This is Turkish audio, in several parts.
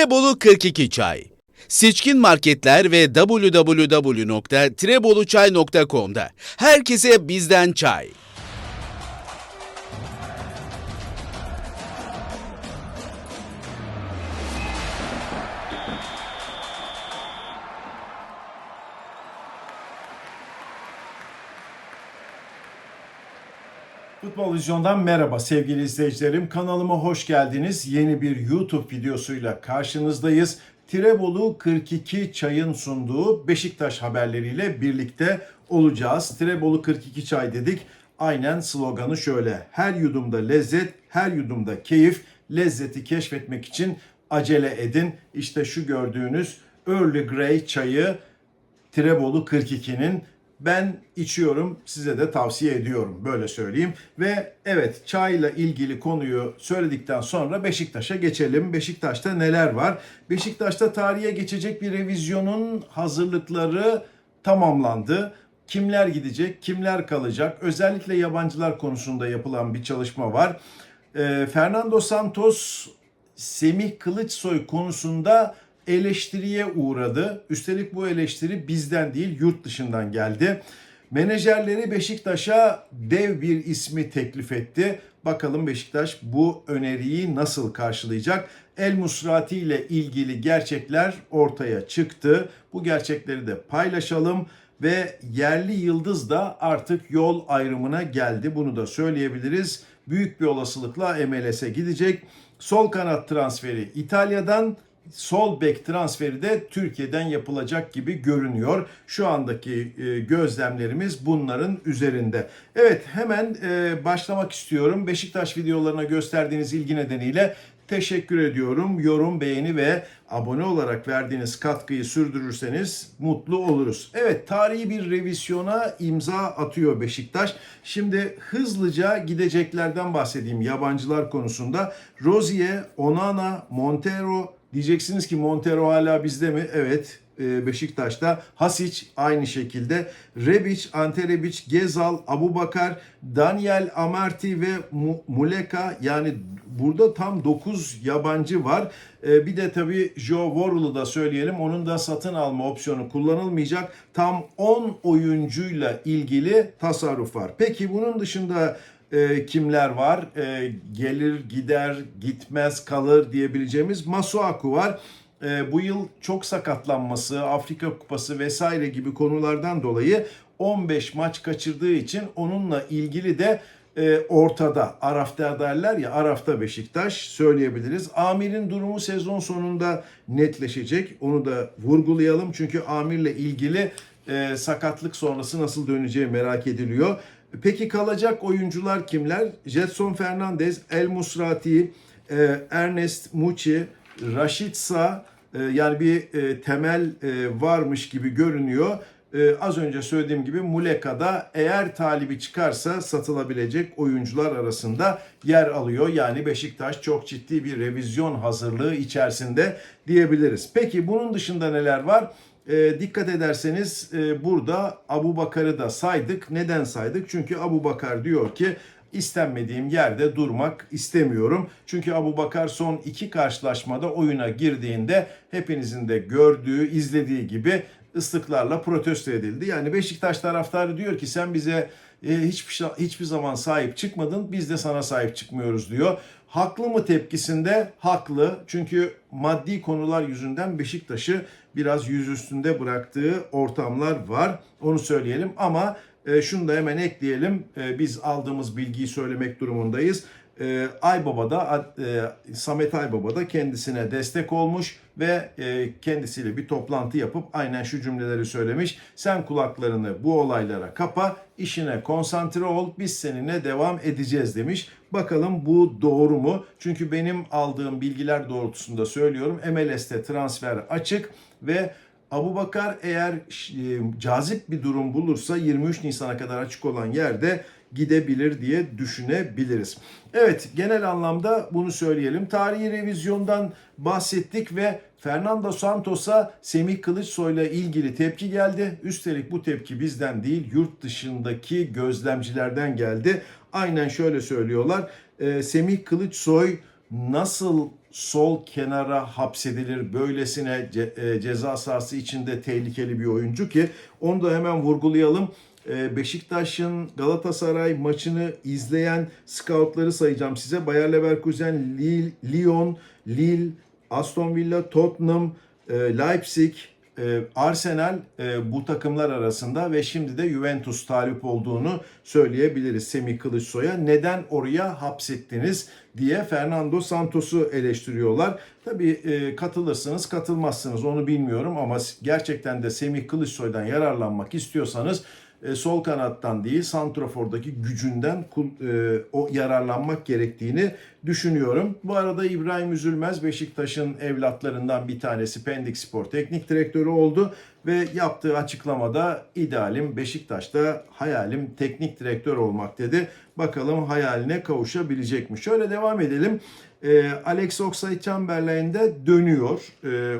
Tirebolu 42 Çay Seçkin marketler ve www.treboluçay.com'da herkese bizden çay. Futbol Vizyon'dan merhaba sevgili izleyicilerim. Kanalıma hoş geldiniz. Yeni bir YouTube videosuyla karşınızdayız. Tirebolu 42 Çay'ın sunduğu Beşiktaş haberleriyle birlikte olacağız. Tirebolu 42 Çay dedik. Aynen sloganı şöyle. Her yudumda lezzet, her yudumda keyif. Lezzeti keşfetmek için acele edin. İşte şu gördüğünüz Early Grey çayı Tirebolu 42'nin ben içiyorum size de tavsiye ediyorum böyle söyleyeyim. Ve evet çayla ilgili konuyu söyledikten sonra Beşiktaş'a geçelim. Beşiktaş'ta neler var? Beşiktaş'ta tarihe geçecek bir revizyonun hazırlıkları tamamlandı. Kimler gidecek, kimler kalacak? Özellikle yabancılar konusunda yapılan bir çalışma var. Ee, Fernando Santos Semih Kılıçsoy konusunda eleştiriye uğradı. Üstelik bu eleştiri bizden değil yurt dışından geldi. Menajerleri Beşiktaş'a dev bir ismi teklif etti. Bakalım Beşiktaş bu öneriyi nasıl karşılayacak? El Musrati ile ilgili gerçekler ortaya çıktı. Bu gerçekleri de paylaşalım ve yerli yıldız da artık yol ayrımına geldi. Bunu da söyleyebiliriz. Büyük bir olasılıkla MLS'e gidecek. Sol kanat transferi İtalya'dan, sol bek transferi de Türkiye'den yapılacak gibi görünüyor. Şu andaki e, gözlemlerimiz bunların üzerinde. Evet hemen e, başlamak istiyorum. Beşiktaş videolarına gösterdiğiniz ilgi nedeniyle teşekkür ediyorum. Yorum, beğeni ve abone olarak verdiğiniz katkıyı sürdürürseniz mutlu oluruz. Evet tarihi bir revizyona imza atıyor Beşiktaş. Şimdi hızlıca gideceklerden bahsedeyim yabancılar konusunda. Rozier, Onana, Montero, Diyeceksiniz ki Montero hala bizde mi? Evet e, Beşiktaş'ta. Hasic aynı şekilde. Rebic, Ante Rebic, Gezal, Abubakar, Daniel Amarty ve Mu- Muleka yani burada tam 9 yabancı var. E, Bir de tabii Joe Worrell'ı da söyleyelim. Onun da satın alma opsiyonu kullanılmayacak. Tam 10 oyuncuyla ilgili tasarruf var. Peki bunun dışında e, kimler var? E, gelir, gider, gitmez, kalır diyebileceğimiz Masuaku var. E, bu yıl çok sakatlanması, Afrika Kupası vesaire gibi konulardan dolayı 15 maç kaçırdığı için onunla ilgili de e, ortada. Arafta derler ya Arafta Beşiktaş söyleyebiliriz. Amir'in durumu sezon sonunda netleşecek. Onu da vurgulayalım. Çünkü Amir'le ilgili e, sakatlık sonrası nasıl döneceği merak ediliyor. Peki kalacak oyuncular kimler? Jetson Fernandez, El Musrati, e, Ernest Muçi, Rashica e, yani bir e, temel varmış gibi görünüyor. Az önce söylediğim gibi Muleka'da eğer talibi çıkarsa satılabilecek oyuncular arasında yer alıyor. Yani Beşiktaş çok ciddi bir revizyon hazırlığı içerisinde diyebiliriz. Peki bunun dışında neler var? E, dikkat ederseniz e, burada Abu Bakar'ı da saydık. Neden saydık? Çünkü Abu Bakar diyor ki istenmediğim yerde durmak istemiyorum. Çünkü Abu Bakar son iki karşılaşmada oyuna girdiğinde hepinizin de gördüğü, izlediği gibi ıslıklarla protesto edildi. Yani Beşiktaş taraftarı diyor ki sen bize e, hiçbir hiçbir zaman sahip çıkmadın. Biz de sana sahip çıkmıyoruz diyor. Haklı mı tepkisinde? Haklı. Çünkü maddi konular yüzünden Beşiktaş'ı biraz yüz üstünde bıraktığı ortamlar var. Onu söyleyelim ama e, şunu da hemen ekleyelim. E, biz aldığımız bilgiyi söylemek durumundayız. E, Aybaba da e, Samet Aybaba da kendisine destek olmuş ve e, kendisiyle bir toplantı yapıp aynen şu cümleleri söylemiş. Sen kulaklarını bu olaylara kapa, işine konsantre ol, biz seninle devam edeceğiz demiş. Bakalım bu doğru mu? Çünkü benim aldığım bilgiler doğrultusunda söylüyorum. MLS'te transfer açık ve Abu Bakar eğer e, cazip bir durum bulursa 23 Nisan'a kadar açık olan yerde gidebilir diye düşünebiliriz. Evet genel anlamda bunu söyleyelim. Tarihi revizyondan bahsettik ve Fernando Santos'a Semih Kılıçsoy'la ilgili tepki geldi. Üstelik bu tepki bizden değil yurt dışındaki gözlemcilerden geldi. Aynen şöyle söylüyorlar. Ee, Semih Kılıçsoy nasıl sol kenara hapsedilir. Böylesine ce- e, ceza sahası içinde tehlikeli bir oyuncu ki onu da hemen vurgulayalım. E, Beşiktaş'ın Galatasaray maçını izleyen scoutları sayacağım size. Bayer Leverkusen, Lille, Lyon, Lille, Aston Villa, Tottenham, e, Leipzig, e, Arsenal e, bu takımlar arasında ve şimdi de Juventus talip olduğunu söyleyebiliriz Semih Kılıçsoy'a. Neden oraya hapsettiniz diye Fernando Santos'u eleştiriyorlar. Tabii katılırsınız katılmazsınız onu bilmiyorum ama gerçekten de Semih Kılıçsoy'dan yararlanmak istiyorsanız e, sol kanattan değil santrafordaki gücünden e, o yararlanmak gerektiğini düşünüyorum. Bu arada İbrahim Üzülmez Beşiktaş'ın evlatlarından bir tanesi Pendik Spor Teknik Direktörü oldu ve yaptığı açıklamada idealim Beşiktaş'ta hayalim teknik direktör olmak dedi. Bakalım hayaline kavuşabilecek mi? Şöyle devam edelim. E, Alex Oxlade-Chamberlain de dönüyor.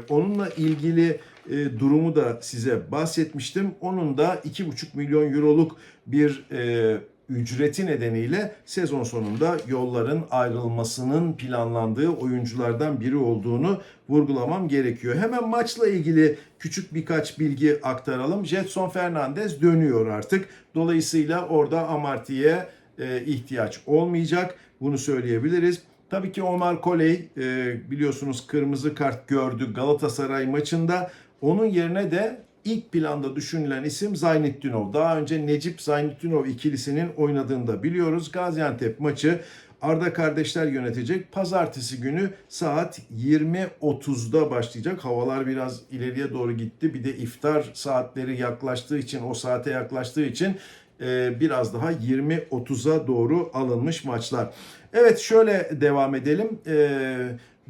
Onunla ilgili e, durumu da size bahsetmiştim. Onun da 2,5 milyon euroluk bir e, ücreti nedeniyle sezon sonunda yolların ayrılmasının planlandığı oyunculardan biri olduğunu vurgulamam gerekiyor. Hemen maçla ilgili küçük birkaç bilgi aktaralım. Jetson Fernandez dönüyor artık. Dolayısıyla orada Amarty'ye e, ihtiyaç olmayacak. Bunu söyleyebiliriz. Tabii ki Omar Koley e, biliyorsunuz kırmızı kart gördü Galatasaray maçında. Onun yerine de ilk planda düşünülen isim Zaynettinov. Daha önce Necip Zaynettinov ikilisinin oynadığını da biliyoruz. Gaziantep maçı Arda kardeşler yönetecek. Pazartesi günü saat 20.30'da başlayacak. Havalar biraz ileriye doğru gitti. Bir de iftar saatleri yaklaştığı için, o saate yaklaştığı için e, biraz daha 20.30'a doğru alınmış maçlar. Evet şöyle devam edelim.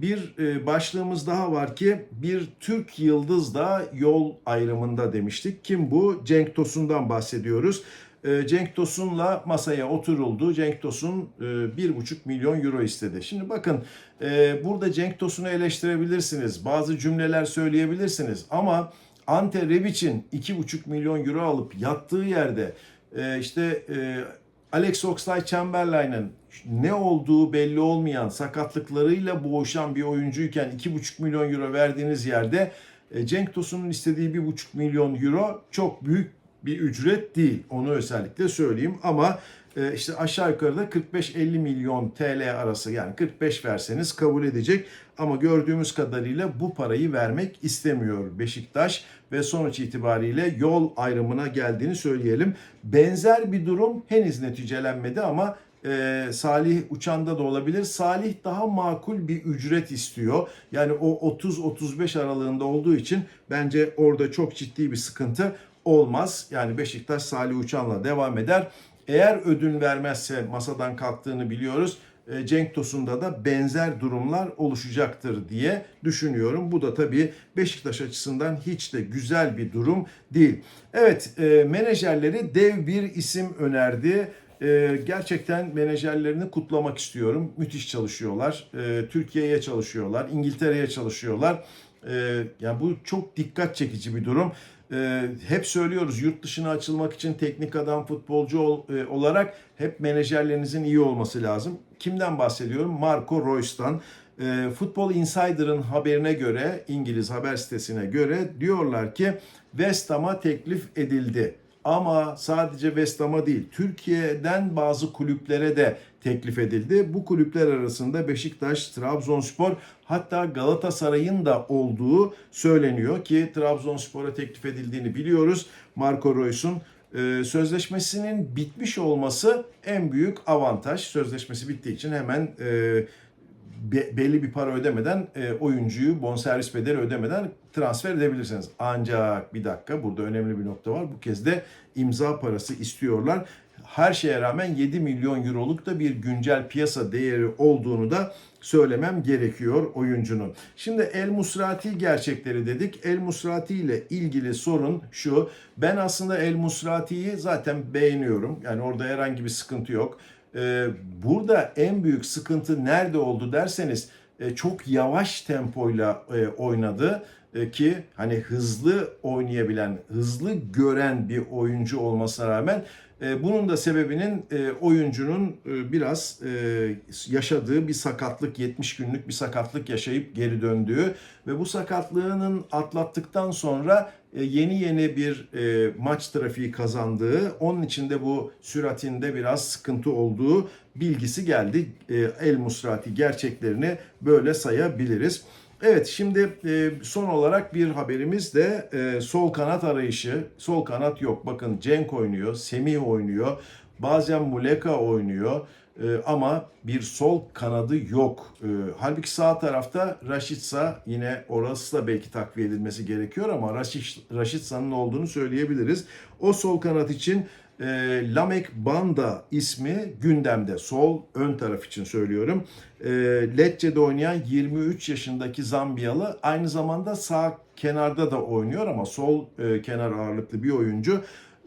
E, bir e, başlığımız daha var ki bir Türk yıldız da yol ayrımında demiştik. Kim bu? Cenk Tosun'dan bahsediyoruz. E, Cenk Tosun'la masaya oturuldu. Cenk Tosun e, 1,5 milyon euro istedi. Şimdi bakın e, burada Cenk Tosun'u eleştirebilirsiniz. Bazı cümleler söyleyebilirsiniz. Ama Ante Rebic'in 2,5 milyon euro alıp yattığı yerde e, işte e, Alex Oxlade-Chamberlain'in ne olduğu belli olmayan sakatlıklarıyla boğuşan bir oyuncuyken 2,5 milyon euro verdiğiniz yerde e, Cenk Tosun'un istediği 1,5 milyon euro çok büyük bir ücret değil. Onu özellikle söyleyeyim ama e, işte aşağı yukarıda 45-50 milyon TL arası yani 45 verseniz kabul edecek ama gördüğümüz kadarıyla bu parayı vermek istemiyor Beşiktaş ve sonuç itibariyle yol ayrımına geldiğini söyleyelim. Benzer bir durum henüz neticelenmedi ama e, Salih Uçan'da da olabilir. Salih daha makul bir ücret istiyor. Yani o 30-35 aralığında olduğu için bence orada çok ciddi bir sıkıntı olmaz. Yani Beşiktaş Salih Uçan'la devam eder. Eğer ödün vermezse masadan kalktığını biliyoruz. E, Cenk Tosun'da da benzer durumlar oluşacaktır diye düşünüyorum. Bu da tabii Beşiktaş açısından hiç de güzel bir durum değil. Evet e, menajerleri dev bir isim önerdi. E, gerçekten menajerlerini kutlamak istiyorum. Müthiş çalışıyorlar. E, Türkiye'ye çalışıyorlar. İngiltere'ye çalışıyorlar. E, yani bu çok dikkat çekici bir durum. E, hep söylüyoruz yurt dışına açılmak için teknik adam futbolcu ol- e, olarak hep menajerlerinizin iyi olması lazım. Kimden bahsediyorum? Marco Reus'tan. E, Football Insider'ın haberine göre, İngiliz haber sitesine göre diyorlar ki West Ham'a teklif edildi. Ama sadece West Ham'a değil, Türkiye'den bazı kulüplere de teklif edildi. Bu kulüpler arasında Beşiktaş, Trabzonspor hatta Galatasaray'ın da olduğu söyleniyor ki Trabzonspor'a teklif edildiğini biliyoruz. Marco Reus'un e, sözleşmesinin bitmiş olması en büyük avantaj. Sözleşmesi bittiği için hemen e, be- belli bir para ödemeden e, oyuncuyu bonservis bedeli ödemeden transfer edebilirsiniz. Ancak bir dakika burada önemli bir nokta var. Bu kez de imza parası istiyorlar. Her şeye rağmen 7 milyon euroluk da bir güncel piyasa değeri olduğunu da söylemem gerekiyor oyuncunun. Şimdi El Musrati gerçekleri dedik. El Musrati ile ilgili sorun şu. Ben aslında El Musrati'yi zaten beğeniyorum. Yani orada herhangi bir sıkıntı yok. Ee, burada en büyük sıkıntı nerede oldu derseniz e, çok yavaş tempoyla e, oynadı. E, ki hani hızlı oynayabilen, hızlı gören bir oyuncu olmasına rağmen e, bunun da sebebinin e, oyuncunun biraz yaşadığı bir sakatlık, 70 günlük bir sakatlık yaşayıp geri döndüğü ve bu sakatlığının atlattıktan sonra yeni yeni bir maç trafiği kazandığı, onun içinde bu süratinde biraz sıkıntı olduğu bilgisi geldi. El Musrati gerçeklerini böyle sayabiliriz. Evet şimdi e, son olarak bir haberimiz de e, sol kanat arayışı. Sol kanat yok. Bakın Cenk oynuyor, Semih oynuyor, bazen Muleka oynuyor. E, ama bir sol kanadı yok. Halbuki sağ tarafta Raşitsa yine orası da belki takviye edilmesi gerekiyor ama Raşit, Raşitsa'nın olduğunu söyleyebiliriz. O sol kanat için e, Lamek Banda ismi gündemde. Sol ön taraf için söylüyorum. E, Lecce'de oynayan 23 yaşındaki Zambiyalı aynı zamanda sağ kenarda da oynuyor ama sol e, kenar ağırlıklı bir oyuncu.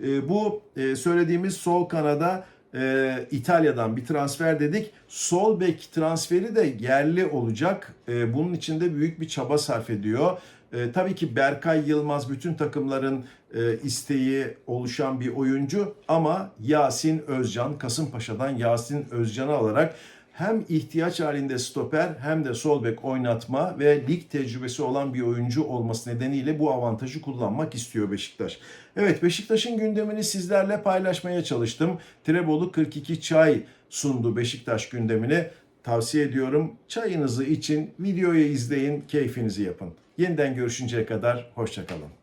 E, bu e, söylediğimiz sol kanada e, İtalya'dan bir transfer dedik. Sol bek transferi de yerli olacak. E, bunun için de büyük bir çaba sarf ediyor. E, tabii ki Berkay Yılmaz bütün takımların e, isteği oluşan bir oyuncu ama Yasin Özcan, Kasımpaşa'dan Yasin Özcan'ı alarak hem ihtiyaç halinde stoper hem de sol bek oynatma ve lig tecrübesi olan bir oyuncu olması nedeniyle bu avantajı kullanmak istiyor Beşiktaş. Evet Beşiktaş'ın gündemini sizlerle paylaşmaya çalıştım. Trebolu 42 çay sundu Beşiktaş gündemini. Tavsiye ediyorum. Çayınızı için videoyu izleyin, keyfinizi yapın. Yeniden görüşünceye kadar hoşçakalın.